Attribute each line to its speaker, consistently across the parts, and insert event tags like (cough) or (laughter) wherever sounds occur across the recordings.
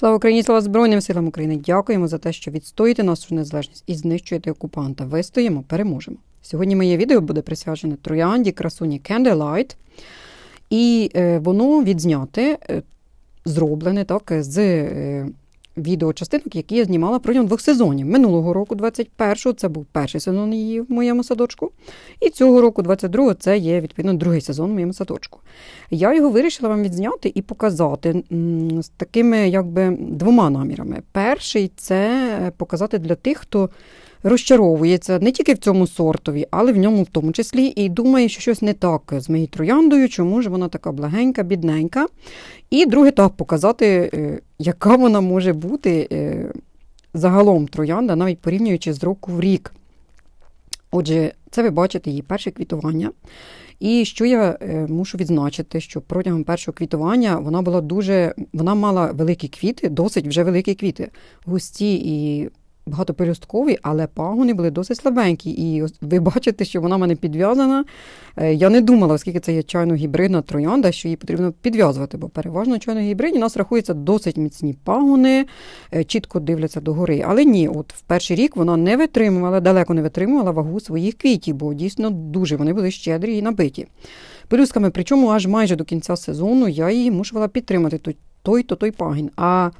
Speaker 1: Слава Україні, слава Збройним силам України! Дякуємо за те, що відстоїте нашу незалежність і знищуєте окупанта. Вистоїмо, переможемо. Сьогодні моє відео буде присвячене троянді красуні Candlelight. І е, воно відзняте, е, зроблене так, з е, відеочастинок, які я знімала протягом двох сезонів. Минулого року, 21-го, це був перший сезон її в моєму садочку. І цього року, 22-го, це є відповідно другий сезон в моєму садочку. Я його вирішила вам відзняти і показати з такими якби двома намірами. Перший це показати для тих, хто розчаровується не тільки в цьому сортові, але в ньому в тому числі, і думає, що щось не так з моєю трояндою, чому ж вона така благенька, бідненька. І друге, так показати, е, яка вона може бути е, загалом троянда, навіть порівнюючи з року в рік. Отже, це ви бачите її перше квітування. І що я е, мушу відзначити, що протягом першого квітування вона була дуже, вона мала великі квіти, досить вже великі квіти, густі і багатопелюсткові, але пагони були досить слабенькі. І ви бачите, що вона в мене підв'язана. Е, Я не думала, оскільки це є чайно-гібридна троянда, що її потрібно підв'язувати, бо переважно чайно-гібридні у нас рахуються досить міцні пагони, е, чітко дивляться догори. Але ні, от в перший рік вона не витримувала, далеко не витримувала вагу своїх квітів, бо дійсно дуже вони були щедрі і набиті. Пелюсками, причому аж майже до кінця сезону я її мушувала підтримати той, то той пагін. А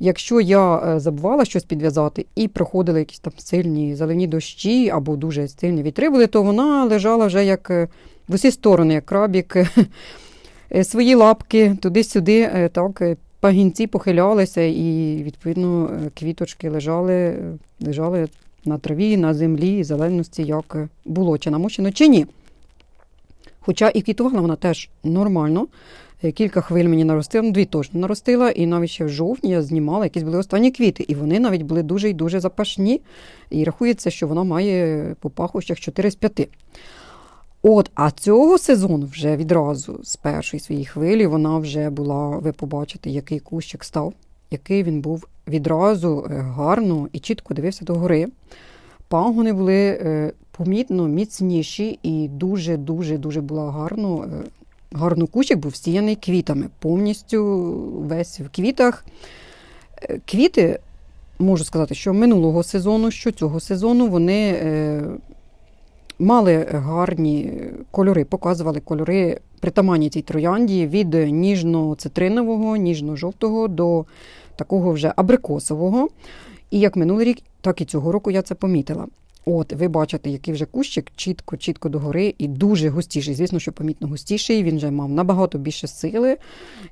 Speaker 1: якщо я е, забувала щось підв'язати і проходили якісь там сильні заливні дощі або дуже сильні вітри були, то вона лежала вже як е, в усі сторони, як крабік, е, свої лапки туди-сюди, так, пагінці похилялися, і відповідно квіточки лежали, лежали на траві, на землі, зеленості, як було, чи намочено, чи ні. Хоча і квітувала вона теж нормально. Е, Кілька хвиль мені наростила, ну, дві точно наростила, і навіть ще в жовтні я знімала якісь були останні квіти, і вони навіть були дуже і дуже запашні. І рахується, що вона має по пахощах 4 з 5. От, а цього сезону вже відразу з першої своєї хвилі вона вже була, ви побачите, який кущик став, який він був відразу е, гарно і чітко дивився до гори. Пагони були е, помітно міцніші і дуже-дуже дуже була гарно. Е, Гарно був всіяний квітами, повністю весь в квітах. Е, Квіти, можу сказати, що минулого сезону, що цього сезону вони е, мали гарні кольори, показували кольори притаманні цій троянді від ніжно-цитринового, ніжно-жовтого до такого вже абрикосового. І як минулий рік, так і цього року я це помітила. От, ви бачите, який вже кущик чітко, чітко догори і дуже густіший. Звісно, що помітно густіший. Він вже мав набагато більше сили,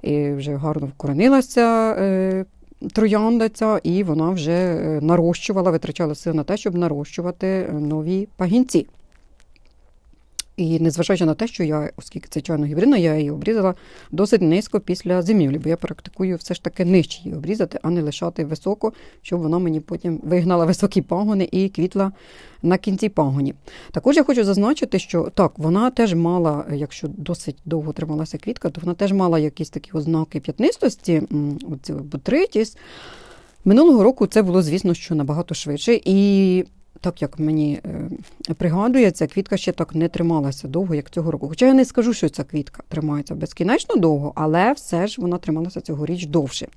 Speaker 1: і вже гарно вкоренилася е, троянда ця, і вона вже е, нарощувала, витрачала сили на те, щоб нарощувати е, нові пагінці. І незважаючи на те, що я, оскільки це чайно гібридна, я її обрізала досить низько після зимівлі, бо я практикую все ж таки нижче її обрізати, а не лишати високо, щоб вона мені потім вигнала високі пагони і квітла на кінці пагонів. Також я хочу зазначити, що так, вона теж мала, якщо досить довго трималася квітка, то вона теж мала якісь такі ознаки п'ятнистості, ботритіс. Минулого року це було, звісно, що набагато швидше. І так як мені е, пригадується, квітка ще так не трималася довго, як цього року. Хоча я не скажу, що ця квітка тримається безкінечно довго, але все ж вона трималася цьогоріч довше.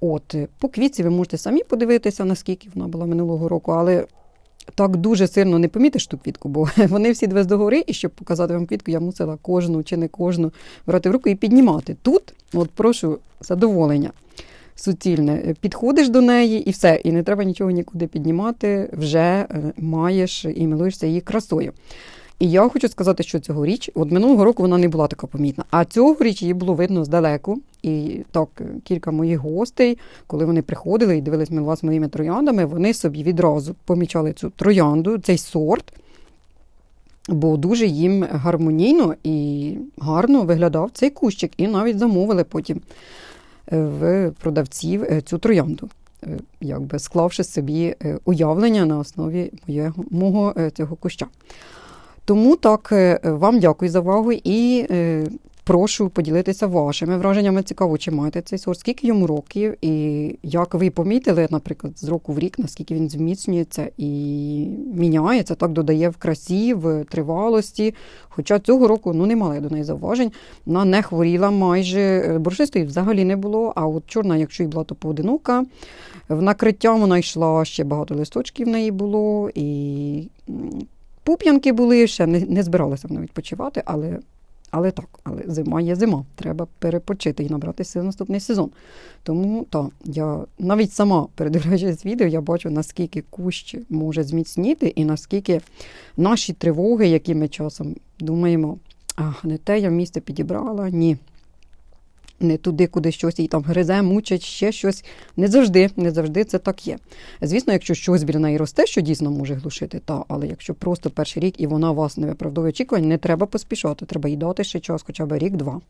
Speaker 1: От, е, по квітці ви можете самі подивитися, наскільки вона була минулого року, але так дуже сильно не помітиш ту квітку, бо (laughs) вони всі две догори, і щоб показати вам квітку, я мусила кожну чи не кожну брати в руку і піднімати. Тут, от прошу, задоволення суцільне. Підходиш до неї і все, і не треба нічого нікуди піднімати, вже е, маєш і милуєшся її красою. І я хочу сказати, що цьогоріч, от минулого року вона не була така помітна, а цьогоріч її було видно здалеку. І так, е, кілька моїх гостей, коли вони приходили і дивились милуватися з моїми трояндами, вони собі відразу помічали цю троянду, цей сорт, бо дуже їм гармонійно і гарно виглядав цей кущик, і навіть замовили потім е, в продавців е, цю троянду, е, якби склавши собі е, уявлення на основі моєго, мого е, цього куща. Тому так, е, вам дякую за увагу і е, прошу поділитися вашими враженнями. Цікаво, чи маєте цей сорт, скільки йому років, і як ви помітили, наприклад, з року в рік, наскільки він зміцнюється і міняється, так додає в красі, в тривалості. Хоча цього року ну, не мала я до неї зауважень. Вона не хворіла майже, е, борошнистої взагалі не було. А от чорна, якщо і була, то поодинока. В накриття вона йшла ще багато листочків в неї було, і пуп'янки були, ще не, не збиралася вона відпочивати, але, але так, але зима є зима. Треба перепочити і набрати сил наступний сезон. Тому так, я навіть сама передивляючись відео, я бачу, наскільки кущ може зміцніти, і наскільки наші тривоги, які ми часом думаємо, а не те я місце підібрала, ні. Не туди, куди щось її там гризе, мучить, ще щось. Не завжди, не завжди це так є. Звісно, якщо щось біля неї росте, що дійсно може глушити, та, але якщо просто перший рік і вона вас не виправдовує очікувань, не треба поспішати, треба їй дати ще час, хоча б рік-два.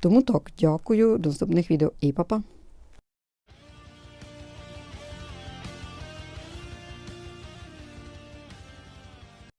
Speaker 1: Тому так, дякую, до наступних відео і па-па.